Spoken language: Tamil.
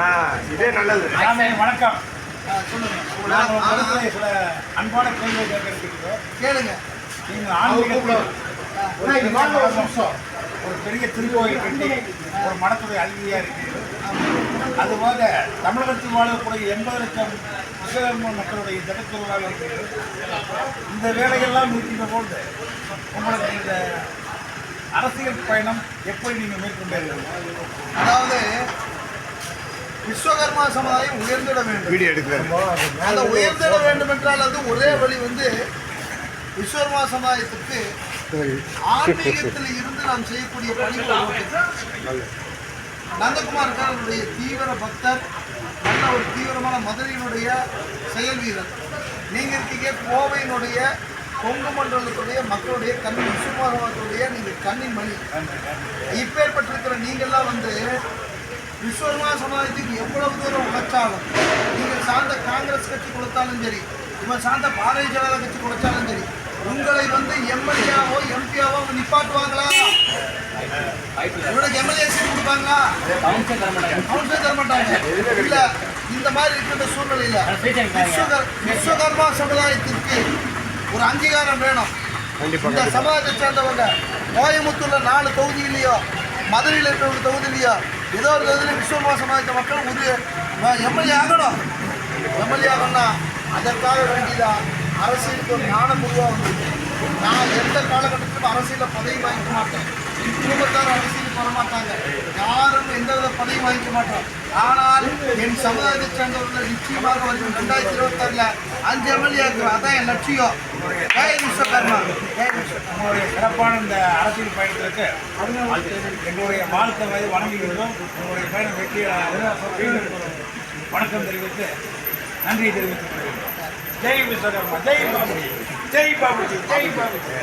ஆ இதே நல்லது. வணக்கம். சொல்லுங்க சில அன்பான கேள்வி கேட்கறதுக்கு கேளுங்க. நீங்கள் ஆன்மீகத்தில் ஒரு பெரிய திருக்கோயில் கட்டி ஒரு மடத்துடைய அல்வியா இருக்கு. அதுபோல தமிழகத்தில் வாழக்கூடிய எண்பது லட்சம் விஸ்வகர்ம மக்களுடைய தினத்தொழிலாக இருக்கிறது இந்த வேலையெல்லாம் இருக்கின்ற போது உங்களுக்கு இந்த அரசியல் பயணம் எப்படி நீங்கள் மேற்கொண்டீர்கள்? அதாவது விஸ்வகர்மா சமுதாயம் உயர்ந்திட வேண்டும். வீடியோ எடுக்கிறாரு. அந்த உயர்ந்திட வேண்டும் என்றால் அது ஒரே வழி வந்து விஸ்வகர்மா சமுதாயத்துக்கு ஆன்மீகத்தில் இருந்து நாம் செய்யக்கூடிய பணிகள். நந்தகுமார் அவருடைய தீவிர பக்தர் நல்ல ஒரு தீவிரமான மதுரையினுடைய செயல் வீரர். நீங்க இருக்கீங்க கோவையினுடைய கொங்கு மண்டலத்துடைய மக்களுடைய கண் விஸ்வகர்மாவுடைய நீங்க கண்ணின் மணி. இப்பேற்பட்டிருக்கிற நீங்கள்லாம் வந்து விஸ்வகர்மா சமுதாயத்துக்கு எவ்வளவு தூரம் உழைச்சாலும் நீங்கள் சார்ந்த காங்கிரஸ் கட்சி கொடுத்தாலும் சரி இவன் சார்ந்த பாரதிய ஜனதா கட்சி கொடுத்தாலும் சரி உங்களை வந்து எம்எல்ஏவோ எம்பியாவோ நிப்பாட்டுவாங்களா? இவனுக்கு எம்எல்ஏ சீட் கொடுப்பாங்களா? கவுன்சில் தர மாட்டாங்க. இல்ல இந்த மாதிரி இருக்கிற சூழ்நிலையில விஸ்வகர் விஸ்வகர்மா சமுதாயத்திற்கு ஒரு அங்கீகாரம் வேணும். இந்த சமுதாயத்தை சேர்ந்தவங்க கோயம்புத்தூர்ல நாலு தொகுதியிலையோ மதுரையில் இருக்கிற ஒரு தொகுதியிலையோ ஏதோ ஒரு தொகுதியில் விஸ்வகர்மா சமுதாயத்த மக்கள் ஒரு எம்எல்ஏ ஆகணும். எம்எல்ஏ ஆகணும்னா அதற்காக வேண்டிதான் அரசியலுக்கு ஒரு ஞானம் உருவாகும் நான் எந்த காலகட்டத்திலும் அரசியலில் பதவி வாங்கிக்க மாட்டேன். குடும்பத்தார் அரசியலுக்கு மாட்டாங்க யாரும் எந்த வித பதவி வாங்கிக்க மாட்டோம். ஆனால் என் சமுதாயத்தை சேர்ந்தவர்கள் நிச்சயமாக வரும் ரெண்டாயிரத்தி இருபத்தாறுல அஞ்சு எம்எல்ஏ இருக்கிறோம் அதான் என் லட்சியம். நம்மளுடைய சிறப்பான இந்த அரசியல் பயணத்திற்கு எங்களுடைய வாழ்க்கை வயது வணங்குகிறதும் உங்களுடைய பயணம் வெற்றி வணக்கம் தெரிவித்து நன்றி தெரிவித்துக் கொள்கிறேன் ஜெய் விஸ்வகர்மா ஜெய் பாபுஜி. ஜெய் பாபுஜி. ஜெய் பாபுஜி.